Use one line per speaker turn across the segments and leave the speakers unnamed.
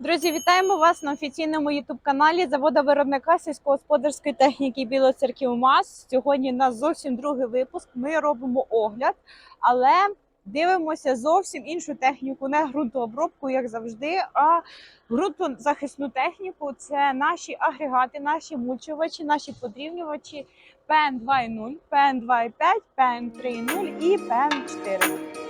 Друзі, вітаємо вас на офіційному ютуб-каналі завода виробника сільськогосподарської техніки Білоцерків МАЗ. Сьогодні у нас зовсім другий випуск. Ми робимо огляд, але дивимося зовсім іншу техніку, не ґрунтообробку, як завжди, а ґрунтозахисну техніку. Це наші агрегати, наші мульчувачі, наші подрівнювачі ПН 2.0, ПН 2.5, ПН 3.0 і ПН 4.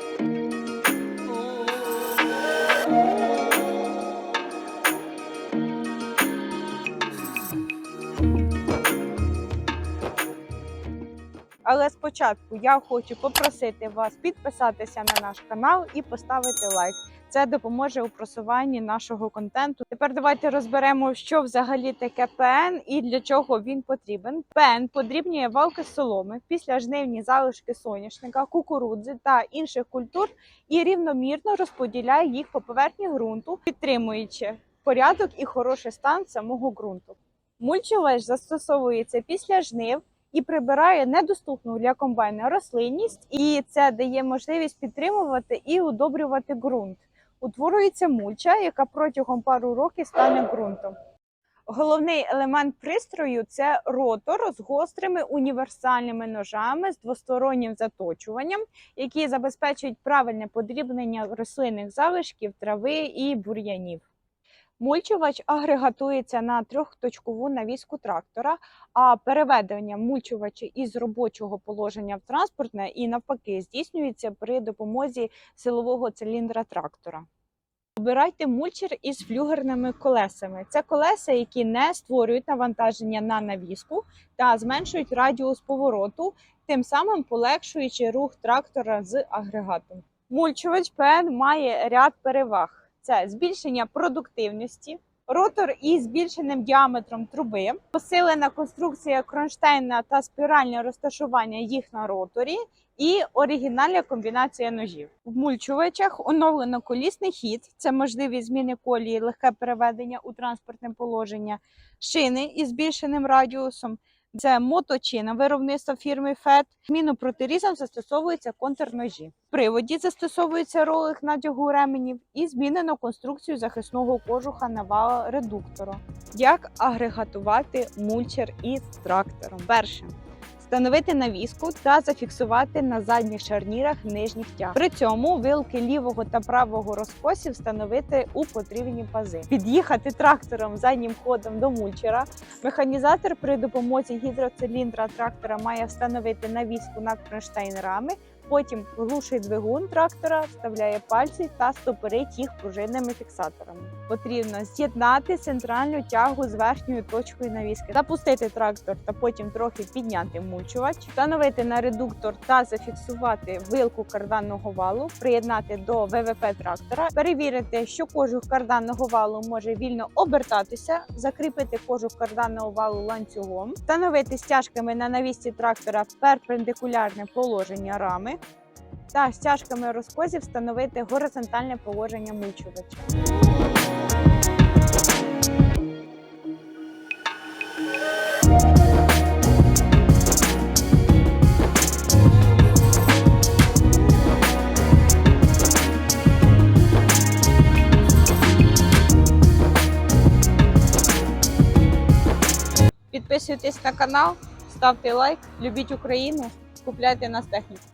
Але спочатку я хочу попросити вас підписатися на наш канал і поставити лайк. Це допоможе у просуванні нашого контенту. Тепер давайте розберемо, що взагалі таке ПН і для чого він потрібен. ПН подрібнює валки соломи після жнивні залишки соняшника, кукурудзи та інших культур і рівномірно розподіляє їх по поверхні ґрунту, підтримуючи порядок і хороший стан самого ґрунту. Мульчувач застосовується після жнив і прибирає недоступну для комбайна рослинність, і це дає можливість підтримувати і удобрювати ґрунт. Утворюється мульча, яка протягом пару років стане ґрунтом. Головний елемент пристрою це ротор з гострими універсальними ножами з двостороннім заточуванням, які забезпечують правильне подрібнення рослинних залишків, трави і бур'янів. Мульчувач агрегатується на трьохточкову навіску трактора, а переведення мульчувача із робочого положення в транспортне і навпаки здійснюється при допомозі силового циліндра трактора. Обирайте мульчер із флюгерними колесами. Це колеса, які не створюють навантаження на навіску та зменшують радіус повороту, тим самим полегшуючи рух трактора з агрегатом. Мульчувач ПН має ряд переваг це збільшення продуктивності, ротор із збільшеним діаметром труби, посилена конструкція кронштейна та спіральне розташування їх на роторі, і оригінальна комбінація ножів. В мульчувачах оновлено колісний хід, це можливість зміни колії, легке переведення у транспортне положення, шини із збільшеним радіусом. Це моточина виробництва фірми ФЕД. Зміну протирізом застосовуються контрножі. В приводі застосовується ролик надягу ременів і змінено конструкцію захисного кожуха навала редуктора. Як агрегатувати мульчер із трактором? Перше. Встановити навіску та зафіксувати на задніх шарнірах нижніх тяг. При цьому вилки лівого та правого розкосів встановити у потрібні пази. Під'їхати трактором заднім ходом до мульчера. Механізатор при допомозі гідроциліндра трактора має встановити навіску над кронштейнерами. Потім глушить двигун трактора, вставляє пальці та стопорить їх пружинними фіксаторами. Потрібно з'єднати центральну тягу з верхньою точкою навіски, запустити трактор та потім трохи підняти мульчувач, встановити на редуктор та зафіксувати вилку карданного валу, приєднати до ВВП трактора, перевірити, що кожух карданного валу може вільно обертатися, закріпити кожух карданного валу ланцюгом, встановити стяжками на навісці трактора перпендикулярне положення рами та стяжками розкозів встановити горизонтальне положення мульчувача. Підписуйтесь на канал, ставте лайк, любіть Україну, купляйте нас техніку.